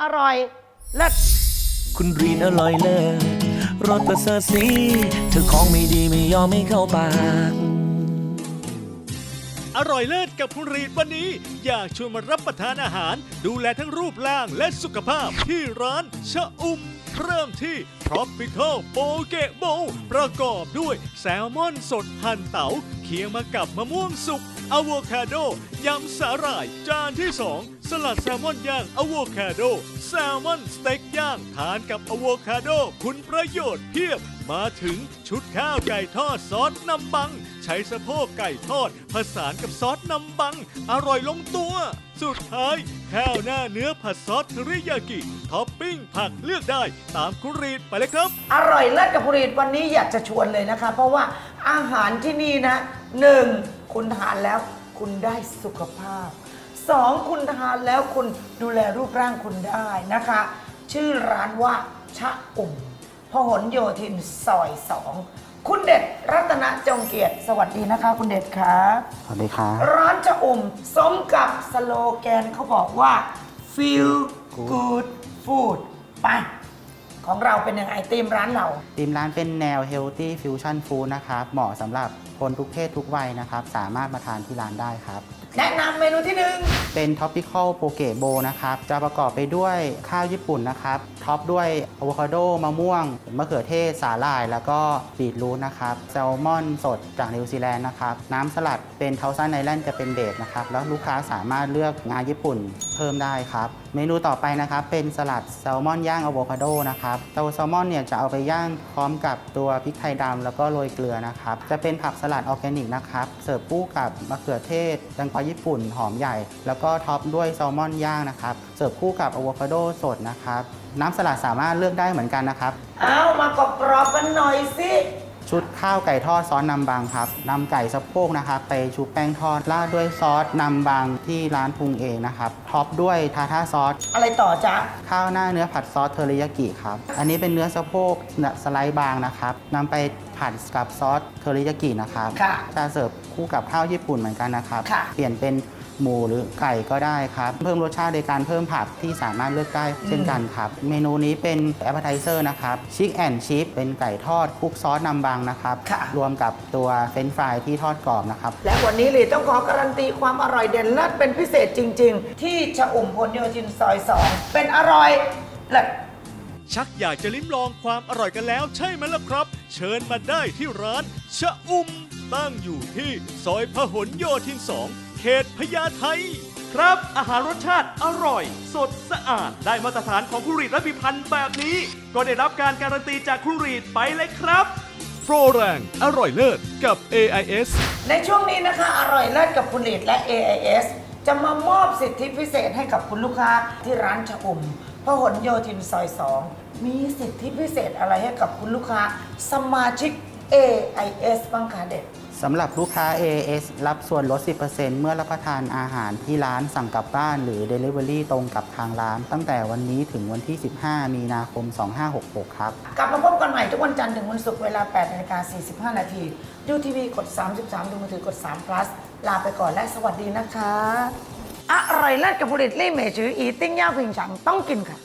อร่อยเลิศคุณรีนอร่อยเลิศรสประเสริฐสีเธอของไม่ดีไม่ยอมไม่เข้าปาก อร่อยเลิศกับคุณรีดวันนี้ อยากชวนมารับประทานอาหาร ดูแลทั้งรูปร่างและสุขภาพที่ร้านชะอุ่ม เริ่มที่ Tropical p o k e b o w ประกอบด้วยแซลมอนสดหั่นเตาเคียงมากับมะม่วงสุกอะโวคาโดยำสาหร่ายจานที่2 สลัดแซลมอนย่างอะโวคาโด แซลมอนสเต็กย่างทานกับอะโวคาโด คุณประโยชน์เพียบ มาถึงชุดข้าวไก่ทอดซอสน้ำบัง ใช้สะโพกไก่ทอด ผสานกับซอสน้ำบัง อร่อยลงตัว สุดท้ายข้าวหน้าเนื้อผัดซอสเทริยากิท็อปปิ้งผักเลือกได้ตามคุณรีดไปเลยครับ อร่อยเลิศกับผลิตวันนี้อยากจะชวนเลยนะคะ เพราะว่าอาหารที่นี่นะหนึ่งคุณทานแล้วคุณได้สุขภาพ สองคุณทานแล้วคุณดูแลรูปร่างคุณได้นะคะ ชื่อร้านว่าชะอุ่มพหลโยธินซอยสองคุณเด็ดรัตนจงเกียรติสวัสดีนะคะ คุณเด็ดครับสวัสดีครับร้านจะอุ่มสมกับสโลแกนเขาบอกว่า feel good food ไป ของเราเป็นยังไงตีมร้านเรา ทีมร้านเป็นแนว healthy fusion food นะครับเหมาะสำหรับคนทุกเพศทุกวัยนะครับ สามารถมาทานที่ร้านได้ครับ แนะนำเมนูที่หนึ่งเป็น topical poke bowl นะครับ จะประกอบไปด้วยข้าวญี่ปุ่นนะครับ ท็อปด้วยอะโวคาโดมะม่วง มะเขือเทศ สาหร่าย แล้วก็บีทรูทนะครับ แซลมอนสดจากนิวซีแลนด์นะครับ น้ำสลัดเป็นเทาซันไอแลนด์จะเป็นเบสนะครับ แล้วลูกค้าสามารถเลือกงาญี่ปุ่นเพิ่มได้ครับ เมนูต่อไปนะครับ เป็นสลัดแซลมอนย่างอะโวคาโดนะครับตัวแซลมอนเนี่ยจะเอาไปย่างพร้อมกับตัวพริกไทยดำแล้วก็โรยเกลือนะครับ จะเป็นผักสลัดออร์แกนิกนะครับ เสิร์ฟคู่กับมะเขือเทศแตงกวาญี่ปุ่นหอมใหญ่ แล้วก็ท็อปด้วยแซลมอนย่างนะครับ เสิร์ฟคู่กับอะโวคาโดสดนะครับ น้ำสลัดสามารถเลือกได้เหมือนกันนะครับ เอามากรอบๆกันหน่อยสิ ชุดข้าวไก่ทอดซอสนำบางครับนำไก่สะโพกนะครับไปชุบแป้งทอดราดด้วยซอสนำบางที่ร้านปรุงเองนะครับท็อปด้วยทาท่าซอสอะไรต่อจ๊ะ ข้าวหน้าเนื้อผัดซอสเทอริยากิครับอันนี้เป็นเนื้อสะโพกสไลด์บางนะครับนำไป ผัดกับซอสเทอริยากินะครับค่ะจะเสิร์ฟคู่กับข้าวญี่ปุ่นเหมือนกันนะครับค่ะ เปลี่ยนเป็นหมูหรือไก่ก็ได้ครับ เพิ่มรสชาติโดยการเพิ่มผักที่สามารถเลือกได้เช่นกันครับ เมนูนี้เป็นแอปเปอร์ไทเซอร์นะครับชิคแอนชิพเป็นไก่ทอดคลุกซอสนำบางนะครับ ค่ะ รวมกับตัวเฟรนช์ฟรายที่ทอดกรอบนะครับ และวันนี้ลีต้องขอการันตีความอร่อยเด่นเลิศเป็นพิเศษจริง ๆ ที่ชะอุ่มพลโยธินซอยสองเป็นอร่อยเลิศ ชักอยากจะลิ้มลองความอร่อยกันแล้วใช่ไหมล่ะครับ เชิญมาได้ที่ร้านชะอุ่มตั้งอยู่ที่ซอยพหลโยธิน 2 เขตพญาไทครับ อาหารรสชาติอร่อย สดสะอาด ได้มาตรฐานของครูรีดและพิพันธ์แบบนี้ ก็ได้รับการการันตีจากครูรีดไปเลยครับโปรแรงอร่อยเลิศกับ AIS ในช่วงนี้นะคะ อร่อยเลิศกับคุณลีดและ AIS จะมามอบสิทธิพิเศษให้กับคุณลูกค้าที่ร้านชะอุ่ม พหลโยธินซอย 2 มีสิทธิพิเศษอะไรให้กับคุณลูกค้าสมาชิก AIS บ้างคะเด็ด สำหรับลูกค้า AAS รับส่วนลด 10%เมื่อรับประทานอาหารที่ร้านสั่งกลับบ้านหรือ Delivery ตรงกับทางร้าน ตั้งแต่วันนี้ถึงวันที่ 15 มีนาคม 2566 ครับ กลับมาพบกันใหม่ทุกวันจันทร์ถึงวันศุกร์เวลา 8นาฬิกา45 นาที ดูทีวีกด 33 ดูมือถือกด3 plus ลาไปก่อนและสวัสดีนะคะ อร่อยเลิศกับผลิตลี่เมจืออีติ้งย่าผิงฉังต้องกินค่ะ